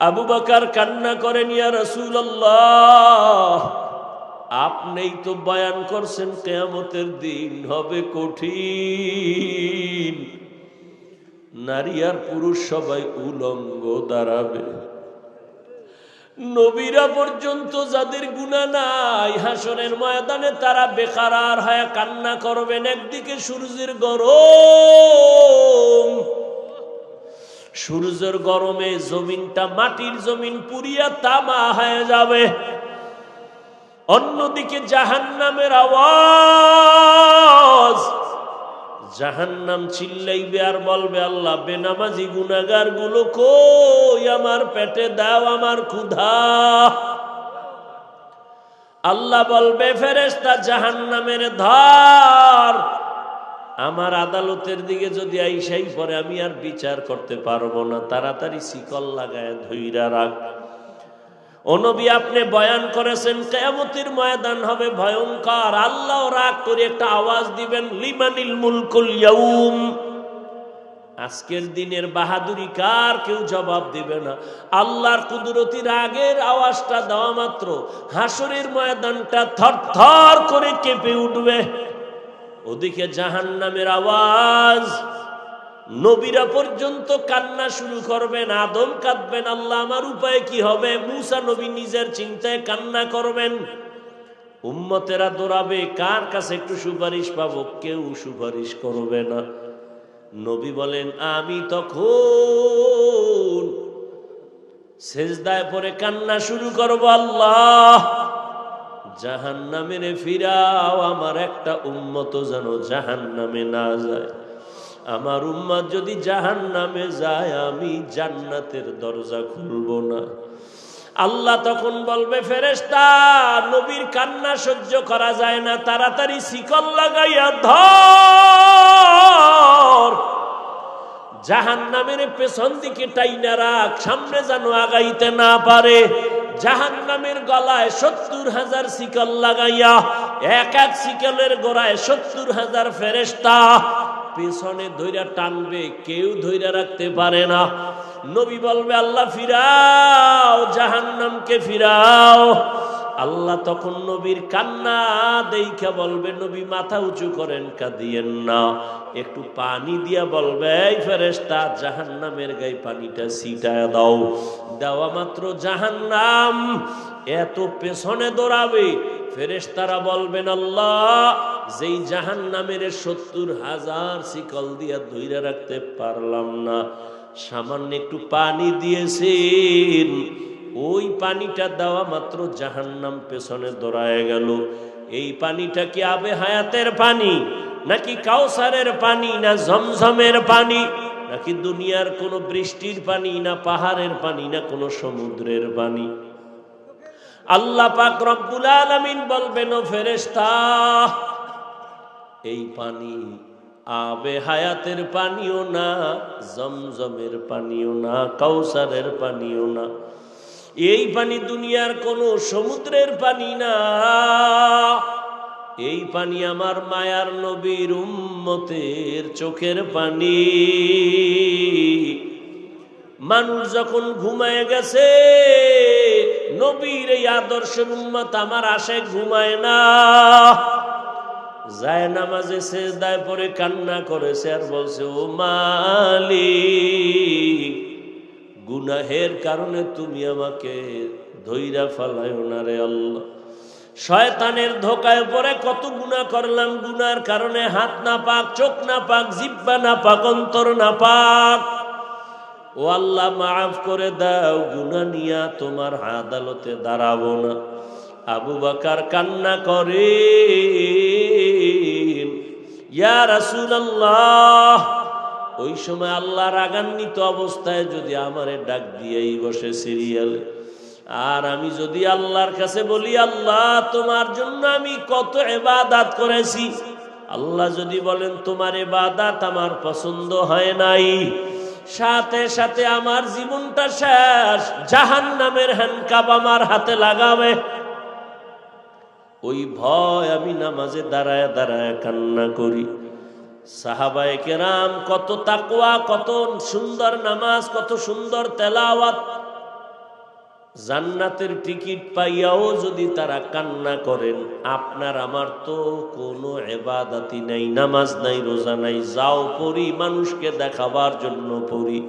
আবু বাকার কান্না করেন, ইয়া রসুল্লাহ আপনিই তো বয়ান করছেন কেয়ামতের দিন হবে কঠিন। নারী আর পুরুষ সবাই উলঙ্গ দাঁড়াবে। নবীরা পর্যন্ত যাদের গুণা নাই হাসনের ময়দানে তারা বেকারার হয়ে কান্না করবেন একদিকে সূর্যের গরম সূর্যের গরমে জমিনটা, মাটির জমিন পুরিয়া তামা হয়ে যাবে। অন্যদিকে জাহান্নামের আওয়াজ। জাহান্নাম চিল্লাইবে আর বলবে, আল্লাহ, বেনামাজি গুনাগারগুলো কই? আমার পেটে দাও, আমার ক্ষুধা। আল্লাহ বলবে ফেরেস্তা জাহান্নামের ধার। আমার আদালতের দিকে যদি আইসাই পরে আমি আর বিচার করতে পারব না, তাড়াতাড়ি শিকল লাগায় ধৈরা রাখ। অনবী আপনি বয়ান করেছেন, কেয়ামতির ময়দান হবে ভয়ঙ্কর। আল্লাহ রাগ করে একটা আওয়াজ দিবেন, লিমানিল মুলকুল ইয়াউম। আজকের দিনের বাহাদুরি কার কেউ জবাব দিবে না। আল্লাহর কুদরতি রাগের আওয়াজটা দেওয়া মাত্র। হাসরের ময়দানটা থর থর করে কেঁপে উঠবে। ওদিকে জাহান নামের আওয়াজ, নবীরা পর্যন্ত কান্না শুরু করবেন আদম কাঁদবেন, আল্লাহ আমার উপায় কি হবে? মুসা নবী নিজের চিন্তায় কান্না করবেন। উম্মতেরা দৌড়াবে, কার কাছে একটু সুপারিশ পাবো? কেউ সুপারিশ করবে না। নবী বলেন, আমি তখন সেজদায় পরে কান্না শুরু করব, আল্লাহ! জাহান নামে ফিরাও আমার একটা উম্মত যেন জাহান নামে না যায়। আমার উম্মত যদি জাহান নামে যায়, আমি জান্নাতের দরজা খুলব না। আল্লাহ তখন বলবে ফেরেস্তা নবীর কান্না সহ্য করা যায় না, তাড়াতাড়ি শিকল লাগাইয়া ধর। জাহান নামের পেছন দিকে টাইনা রাখ, সামনে যেন আগাইতে না পারে। জাহান নামের গলায় সত্তর হাজার শিকল লাগাইয়া, এক এক শিকলের গোড়ায় সত্তর হাজার ফেরেস্তা পেছনে ধৈরা টানবে, কেউ ধৈরা রাখতে পারে না। নবী বলবে, আল্লাহ ফিরাও, জাহান্নামকে ফিরাও। আল্লাহ তখন নবীর কান্না দেখা বলবে, নবী মাথা উঁচু করেন, কাঁদিয়েন না। একটু পানি দিয়া বলবে, এই ফেরেস্তা জাহান্নামের গায়ে পানিটা ছিটায় দাও। দেওয়া মাত্র জাহান্নাম। এত পেছনে দৌড়াবে ফেরেস্তারা বলবেন, আল্লাহ, যেই জাহান নামের সত্তর হাজার শিকল দিয়া ধৈরা রাখতে পারলাম না, সামান্য একটু পানি দিয়েছেন। ওই পানিটা দেওয়া মাত্র জাহান্নাম পেছনে দৌড়ায় গেল। এই পানিটা কি আবে হায়াতের পানি, নাকি কাউসারের পানি, না ঝমঝমের পানি, নাকি দুনিয়ার কোনো বৃষ্টির পানি, না পাহাড়ের পানি, না কোনো সমুদ্রের পানি? আল্লাহ পাক রব্বুল আলামিন বলবেন, ও ফেরেশতা, এই পানি আবে হায়াতের পানিও না, জমজমের পানিও না, কাউসারের পানিও না। এই পানি দুনিয়ার কোনো সমুদ্রের পানি না। এই পানি আমার মায়ার নবীর উম্মতের চোখের পানি। মানুষ যখন ঘুমায় গেছে, নবীর এই আদর্শের উম্মত আমার আশে ঘুমায় না। যায় নামাজে শেষ দায় পরে কান্না করেছে আর বলছে, ও মালিক গুনাহের কারণে তুমি আমাকে ধৈরা ফালায় না রে আল্লাহ। শয়তানের ধোকায় পরে কত গুণা করলাম গুনার কারণে হাত না পাক, চোখ না পাক, জিব্বা না পাক, অন্তর না পাক। ও আল্লাহ, মাফ করে দাও গুনা নিয়া তোমার আদালতে দাঁড়াবো না। আবু বাকার কান্না করে ইয়া রাসূলুল্লাহ ওই সময় আল্লাহ রাগান্বিত অবস্থায় যদি আমারে ডাক দিয়েই বসে সিরিয়ালে আর আমি যদি আল্লাহর কাছে বলি, আল্লাহ, তোমার জন্য আমি কত এবাদাত করেছি। আল্লাহ যদি বলেন, তোমার এবাদাত আমার পছন্দ হয় নাই। সাথে সাথে আমার জীবনটা শেষ জাহান নামের হ্যান্ডকাপ আমার হাতে লাগাবে। ওই ভয় আমি নামাজে দাঁড়ায় দাঁড়ায় কান্না করি। সাহাবায়ে কেরাম কত তাকুয়া কত সুন্দর নামাজ, কত সুন্দর তেলাওয়াত। জান্নাতের টিকিট পাইয়াও যদি তারা কান্না করেন, আপনার আমার তো কোনো এবাদাতি নাই, নামাজ নাই, রোজা নাই, যাও পড়ি, মানুষকে দেখাবার জন্য পড়ি।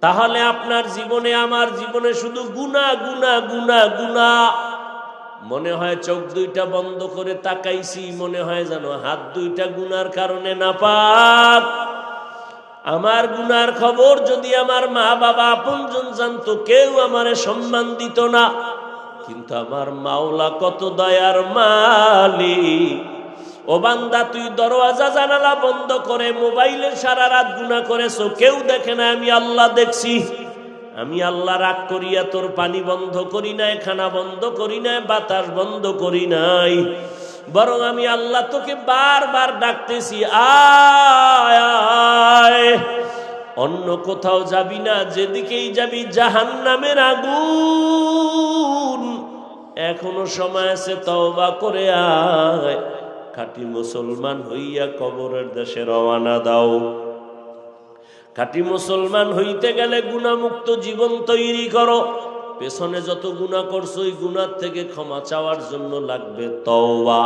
তাহলে আপনার জীবনে, আমার জীবনে শুধু গুনা গুনা গুনা গুনা মনে হয় চোখ দুইটা বন্ধ করে তাকাইছি, মনে হয় যেন হাত দুইটা গুনার কারণে না পাক আমার গুনার খবর যদি আমার মা বাবা আপনজন জানতো, কেউ আমারে সম্মান দিত না। কিন্তু আমার মাওলা কত দয়ার মালিক। ও বান্দা, তুই দরওয়াজা, জানালা বন্ধ করে মোবাইলে সারা রাত গুণা করেছ, কেউ দেখে না আমি আল্লাহ দেখছি। আমি আল্লাহ রাগ করিয়া তোর পানি বন্ধ করি নাই, খানা বন্ধ করি নাই, বাতাস বন্ধ করি নাই। বরং আমি আল্লাহ তোকে বারবার ডাকতেছি, আয়। অন্য কোথাও যাবি না, যেদিকেই যাবি জাহান নামের আগুন। এখনও সময় আছে, তওবা করে আয়। খাঁটি মুসলমান হইয়া কবরের দেশে রওয়ানা দাও। খাঁটি মুসলমান হইতে গেলে গুণামুক্ত জীবন তৈরি করো। পেছনে যত গুণা করছ, ওই গুণার থেকে ক্ষমা চাওয়ার জন্য লাগবে তওবা।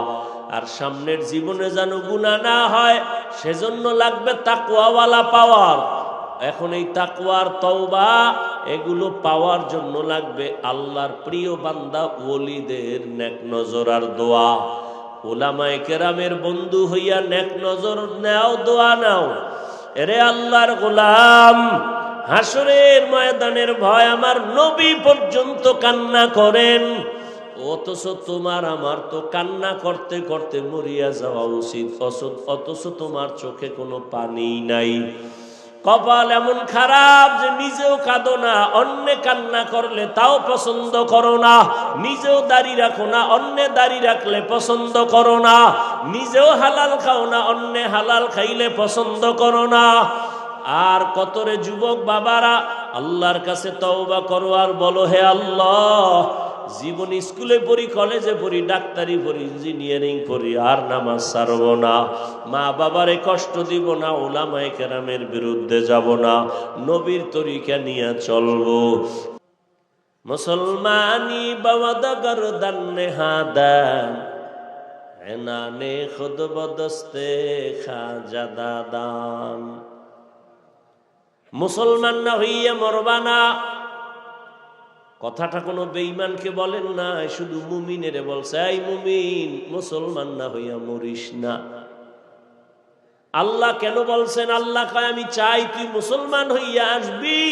আর সামনের জীবনে যেন গুণা না হয়, সেজন্য লাগবে তাকুয়াওয়ালা পাওয়ার। এখন এই তাকুয়ার তওবা, এগুলো পাওয়ার জন্য লাগবে আল্লাহর প্রিয় বান্দা, ওলিদের নেক নজর আর দোয়া। ওলামায়ে কেরামের বন্ধু হইয়া নেক নজর নেও দোয়া নাও। এরে আল্লাহর গোলাম, হাসরের ময়দানের ভয় আমার নবী পর্যন্ত কান্না করেন। অথচ তোমার আমার তো কান্না করতে করতে মরিয়া যাওয়া উচিত অথচ- তোমার চোখে কোনো পানি নাই। কপাল এমন খারাপ যে নিজেও কাঁদো না, অন্যে কান্না করলে তাও পছন্দ করো না। নিজেও দাড়ি রাখো না, অন্যে দাড়ি রাখলে পছন্দ করো না। নিজেও হালাল খাও না, অন্যে হালাল খাইলে পছন্দ করো না। আর কতরে যুবক বাবারা, আল্লাহর কাছে তওবা করো আর বলো, হে আল্লাহ জীবন স্কুলে পড়ি, কলেজে পড়ি, ডাক্তারি পড়ি, ইঞ্জিনিয়ারিং পড়ি, আর নামাজ সারব না। মা বাবারে কষ্ট দিব না ওলামায়ে কেরামের বিরুদ্ধে যাব না, নবীর তরিকা নিয়ে চলব। মুসলমানি বাবাদ গরদান নেহাদান এনানে খুদ বদস্তে খাজা দাদান। মুসলমান না হইয়া মরবা না কথাটা কোনো বেঈমানকে বলেন না, শুধু মুমিনের বলছে, এই মুমিন, মুসলমান না হইয়া মরিস না। আল্লাহ কেন বলছেন, আল্লাহ কয়, আমি চাই তুই মুসলমান হইয়া আসবি,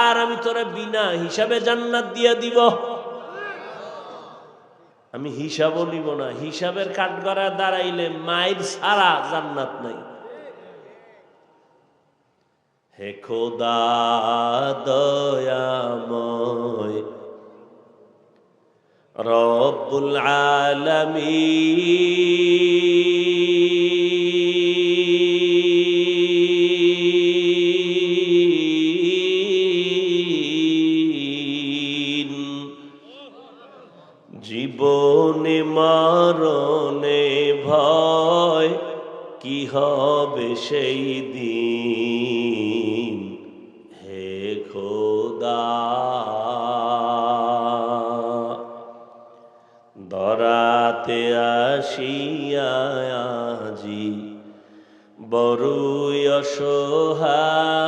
আর আমি তোরা বিনা হিসাবে জান্নাত দিয়া দিব। আমি হিসাবও নিব না, হিসাবের কাঠগড়া দাঁড়াইলে মায়ের সারা জান্নাত নাই। হে খোদা দয়াময় রব্বুল আলামিন। জীবনে মরণে ভয় কি হবে সেই আসিয়াজি বড়ই অসহায়।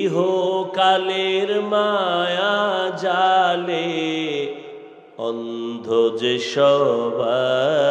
ইহকালের মায়া জালে অন্ধ যে সবাই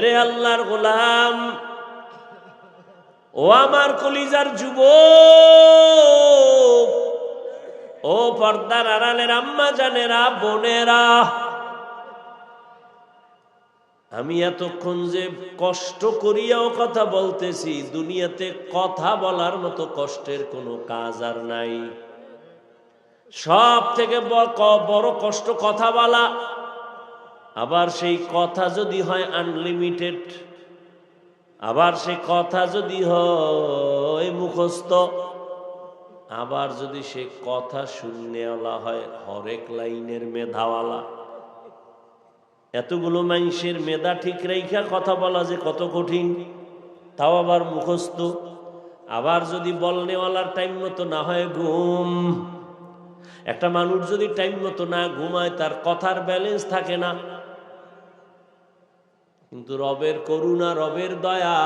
এরে আল্লাহর গোলাম, ও আমার কলিজার যুব ও পর্দার আড়ালের আম্মা জানেরা, বোনেরা, আমি এতক্ষণ যে কষ্ট করিয়াও কথা বলতেছি, দুনিয়াতে কথা বলার মতো কষ্টের কোনো কাজ আর নাই। সব থেকে বড় কষ্ট কথা বলা আবার সেই কথা যদি হয় আনলিমিটেড আবার সেই কথা যদি হয় মুখস্থ, আবার যদি সে কথা শূন্যওয়ালা হয় হরেক লাইনের মেধাওয়ালা। এতগুলো মানুষের মেধা ঠিক রেখা কথা বলা যে কত কঠিন, তাও আবার মুখস্থ। আবার যদি বলনেওয়ালার টাইম মতো না হয় ঘুম। একটা মানুষ যদি টাইম মতো না ঘুমায়, তার কথার ব্যালেন্স থাকে না। কিন্তু রবের করুণা, রবের দয়া।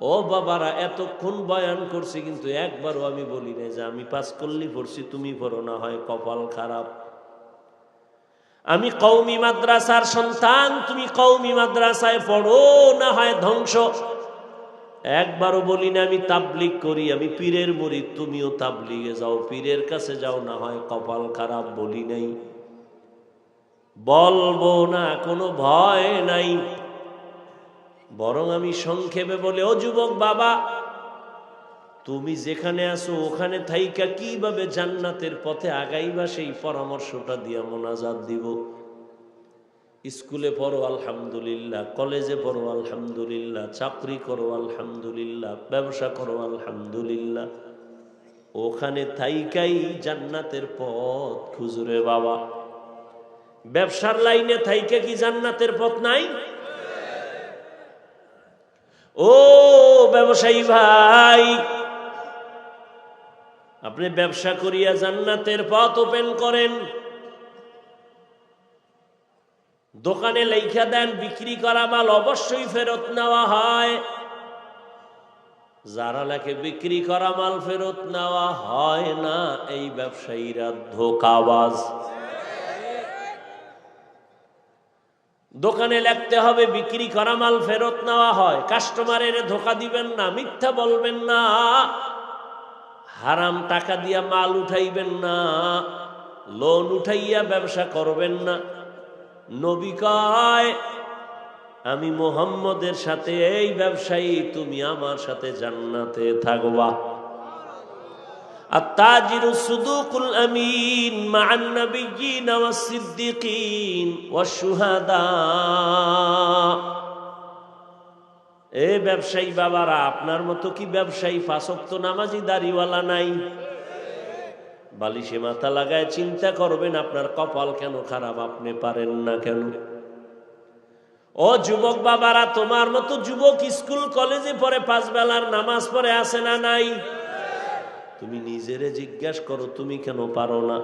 ও বাবারা, এতক্ষণ বয়ান করছি, কিন্তু একবারও আমি বলি না যে আমি পাস করলি পড়ছি তুমি পড়ো না, হয় কপাল খারাপ। আমি কৌমি মাদ্রাসার সন্তান, তুমি কৌমি মাদ্রাসায় পড়ো, না হয় ধ্বংস। একবারও বলি না আমি তাবলিক করি, আমি পীরের মরি তুমিও তাবলিগে যাও, পীরের কাছে যাও, না হয় কপাল খারাপ বলি নাই। বলব না, কোনো ভয় নাই। বরং আমি সংক্ষেপে বলে, ও যুবক বাবা, তুমি যেখানে আছো, ওখানে থাইকা কীভাবে জান্নাতের পথে আগাইবা? সেই পরামর্শটা দিয়া মোনাজাত দিব। স্কুলে পড়ো, আলহামদুলিল্লাহ। কলেজে পড়ো, আলহামদুলিল্লাহ। চাকরি করো, আলহামদুলিল্লাহ। ব্যবসা করো, আলহামদুলিল্লাহ। ওখানে থাইকাই জান্নাতের পথ খুজুরে বাবা। ব্যবসার লাইনে থাইকে কি জান্নাতের পথ নাই? ও ব্যবসায়ী ভাই, আপনি ব্যবসা করিয়া জান্নাতের পথ ওপেন করেন। দোকানে লেখা দেন, বিক্রি করা মাল অবশ্যই ফেরত নেওয়া হয়। যারা লেখে, বিক্রি করা মাল ফেরত নেওয়া হয় না, এই ব্যবসায়ীরা ধোকাবাজ। দোকানে লিখতে হবে, বিক্রি করা মাল ফেরত নেওয়া হয়। কাস্টমারের ধোকা দিবেন না, মিথ্যা বলবেন না। হারাম টাকা দিয়া মাল উঠাইবেন না, লোন উঠাইয়া ব্যবসা করবেন না। নবী কয়, আমি মোহাম্মদের সাথে এই ব্যবসায়ী, তুমি আমার সাথে জান্নাতে থাকবা। التاجر الصدوق الأمين مع النبيين والصديقين والشهداء এ ব্যবসায়ী বাবারা আপনার মতো কি ব্যবসায়ী ফাঁসক্ত নামাজি দাড়িওয়ালা নাই বালিশে মাথা লাগায় চিন্তা করবেন আপনার কপাল কেন খারাপ আপনি পারেন না কেন ও যুবক বাবারা তোমার মতো যুবক স্কুল কলেজে পড়ে পাঁচ বেলার নামাজ পড়ে আসে না নাই তুমি নিজেরে জিজ্ঞাস করো, তুমি কেন পারো না?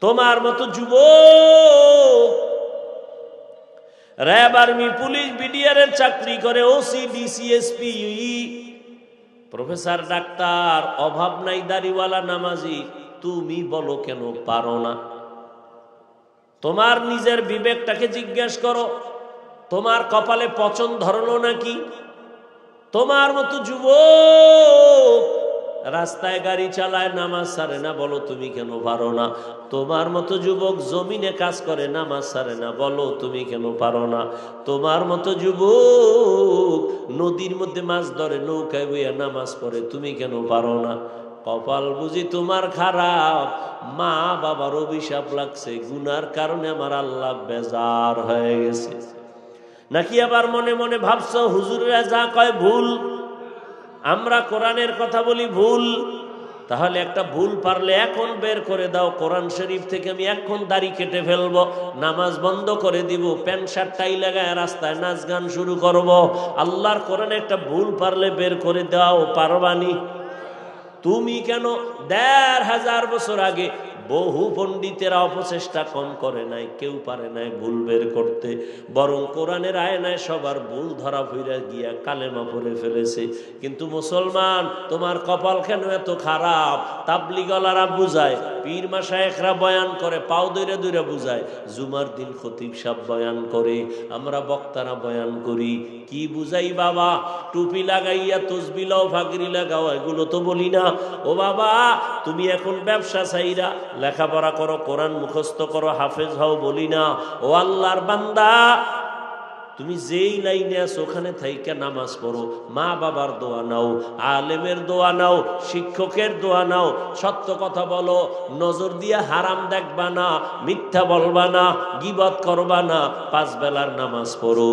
তোমার মতো যুব র্যাব আর্মি, পুলিশ বিডিআর এর চাকরি করে, ওসি ডিসিএসপি প্রফেসর, ডাক্তার, অভাব নাই, দাড়িওয়ালা, নামাজি, তুমি বলো কেন পারো না? তোমার নিজের বিবেকটাকে জিজ্ঞেস করো, তোমার কপালে পচন ধরলো নাকি? তোমার মতো যুবক! রাস্তায় গাড়ি চালায়, নামাজ সারে না, বলো তুমি কেন পারো না? তোমার মতো যুবক জমিনে কাজ করে, নামাজ সারে না, বলো তুমি কেন পারো না? তোমার মতো যুবক নদীর মধ্যে মাছ ধরে, নৌকায় বইয়া নামাজ পড়ে, তুমি কেন পারো না? কপাল বুঝি তোমার খারাপ মা বাবার অভিশাপ লাগছে, গুনার কারণে আমার আল্লাহ বেজার হয়ে গেছে। নাকি আবার মনে মনে ভাবছ, হুজুরেরা যা কয় ভুল? আমরা কোরআনের কথা বলি ভুল, তাহলে একটা ভুল পারলে এখন বের করে দাও, কোরআন শরীফ থেকে আমি এখন দাড়ি কেটে ফেলব, নামাজ বন্ধ করে দিব, প্যান্ট শার্ট টাই লাগায় রাস্তায় নাচ গান শুরু করব। আল্লাহর কোরআনে একটা ভুল পারলে বের করে দাও পারবানি তুমি কেন দেড় হাজার বছর আগে বহু পণ্ডিতেরা অপচেষ্টা কম করে নাই, কেউ পারে নাই ভুল বের করতে। বরং কোরআনের আয়নায় সবার ভুল ধরা ফিরে গিয়া কালেমা পড়ে ফেলেছে। কিন্তু মুসলমান, তোমার কপাল কেন এত খারাপ? তাবলিগলারা বুঝায় পীর মাসায়েকরা বয়ান করে, পাও দৈরে দৈরে বুঝায়, জুমার দিন খতিব সাহ বয়ান করে, আমরা বক্তারা বয়ান করি। কি বুঝাই বাবা? টুপি লাগাইয়া তসবি লাও ফাগরি লাগাও, এগুলো তো বলি না। ও বাবা, তুমি এখন ব্যবসা চাইরা লেখাপড়া করো, কোরআন মুখস্থ করো, হাফেজ হও বলি না। ও আল্লাহর বান্দা তুমি যেই লাইনে আছো, ওখানে থাইকা নামাজ পড়ো। মা বাবার দোয়া নাও, আলেমের দোয়া নাও, শিক্ষকের দোয়া নাও, সত্য কথা বলো, নজর দিয়ে হারাম দেখবা না, মিথ্যা বলবা না, গিবত করবা না, পাঁচ বেলার নামাজ পড়ো।